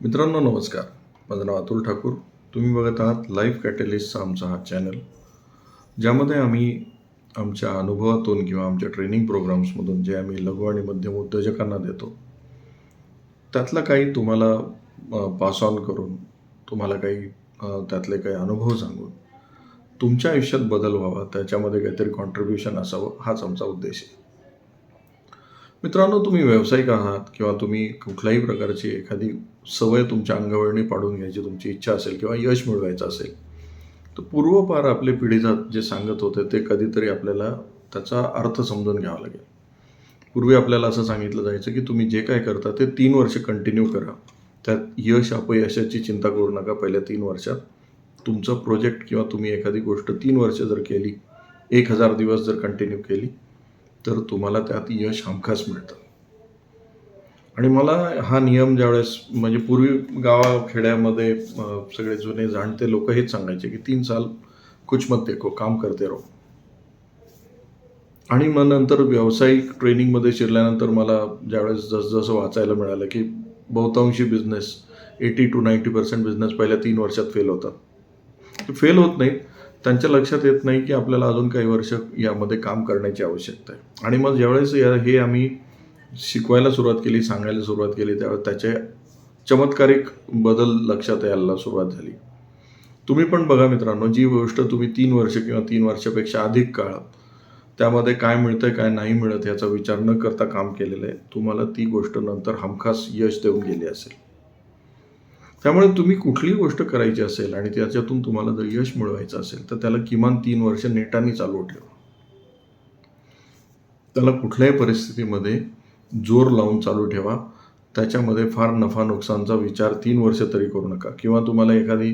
मित्रांनो नमस्कार. माझं नाव अतुल ठाकूर. तुम्ही बघत आहात लाईफ कॅटलिस्टचा आमचा हा चॅनल ज्यामध्ये आम्ही आमच्या अनुभवातून किंवा आमच्या ट्रेनिंग प्रोग्राम्समधून जे आम्ही लघु आणि मध्यम उद्योजकांना देतो त्यातला काही तुम्हाला पास ऑन करून तुम्हाला काही त्यातले काही अनुभव सांगून तुमच्या आयुष्यात बदल व्हावा त्याच्यामध्ये काहीतरी कॉन्ट्रीब्युशन असावं हाच आमचा उद्देश आहे. मित्रांनो तुम्ही व्यावसायिक आहात किंवा तुम्ही कुठल्याही प्रकारची एखादी सवय तुमच्या अंगवळणी पाडून घ्यायची तुमची इच्छा असेल किंवा यश मिळवायचं असेल तर पूर्वपार आपले पिढीजात जे सांगत होते ते कधीतरी आपल्याला त्याचा अर्थ समजून घ्यावा लागेल. पूर्वी आपल्याला असं सांगितलं जायचं की तुम्ही जे काय करता ते तीन वर्ष कंटिन्यू करा. त्यात यश अपयशाची चिंता करू नका. पहिल्या तीन वर्षात तुमचं प्रोजेक्ट किंवा तुम्ही एखादी गोष्ट तीन वर्ष जर केली एक हजार दिवस जर कंटिन्यू केली तर तुम्हाला त्यात यश हमखास मिळतं. आणि मला हा नियम ज्यावेळेस म्हणजे पूर्वी गावाखेड्यामध्ये खेड्यामध्ये सगळे जुने जाणते लोक हेच सांगायचे की तीन साल कुछ मत देखो काम करते राहो. आणि मग नंतर व्यावसायिक ट्रेनिंगमध्ये शिरल्यानंतर मला ज्यावेळेस जसजसं वाचायला मिळालं की बहुतांशी business eighty two ninety percent business पहिल्या तीन वर्षात फेल होतात. फेल होत नाहीत. त्यांच्या लक्षात येत नाही की आपल्याला अजून काही वर्ष यामध्ये काम करण्याची आवश्यकता आहे. आणि मग ज्यावेळेस या हे आम्ही शिकवायला सुरुवात केली सांगायला सुरुवात केली त्यावेळेस त्याचे चमत्कारिक बदल लक्षात यायला सुरुवात झाली. तुम्ही पण बघा मित्रांनो जी गोष्ट तुम्ही तीन वर्ष किंवा तीन वर्षापेक्षा अधिक काळ त्यामध्ये काय मिळतंय काय नाही मिळत याचा विचार न करता काम केलेलं आहे तुम्हाला ती गोष्ट नंतर हमखास यश देऊन गेली असेल. त्यामुळे तुम्ही कुठलीही गोष्ट करायची असेल आणि त्याच्यातून तुम्हाला जर यश मिळवायचं असेल तर त्याला किमान तीन वर्ष नेटाने चालू ठेवा. त्याला कुठल्याही परिस्थितीमध्ये जोर लावून चालू ठेवा. त्याच्यामध्ये फार नफा नुकसानचा विचार तीन वर्ष तरी करू नका. किंवा तुम्हाला एखादी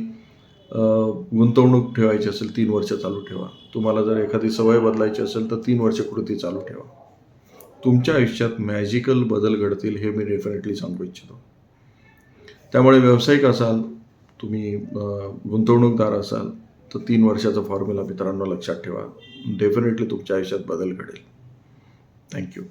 गुंतवणूक ठेवायची असेल तीन वर्ष चालू ठेवा. तुम्हाला जर एखादी सवय बदलायची असेल तर तीन वर्ष कृती चालू ठेवा. तुमच्या आयुष्यात मॅजिकल बदल घडतील हे मी डेफिनेटली सांगू इच्छितो. त्यामुळे व्यावसायिक असाल तुम्ही गुंतवणूकदार असाल तर तीन वर्षाचा फॉर्म्युला मित्रांनो लक्षात ठेवा. डेफिनेटली तुमच्या आयुष्यात बदल घडेल. थँक्यू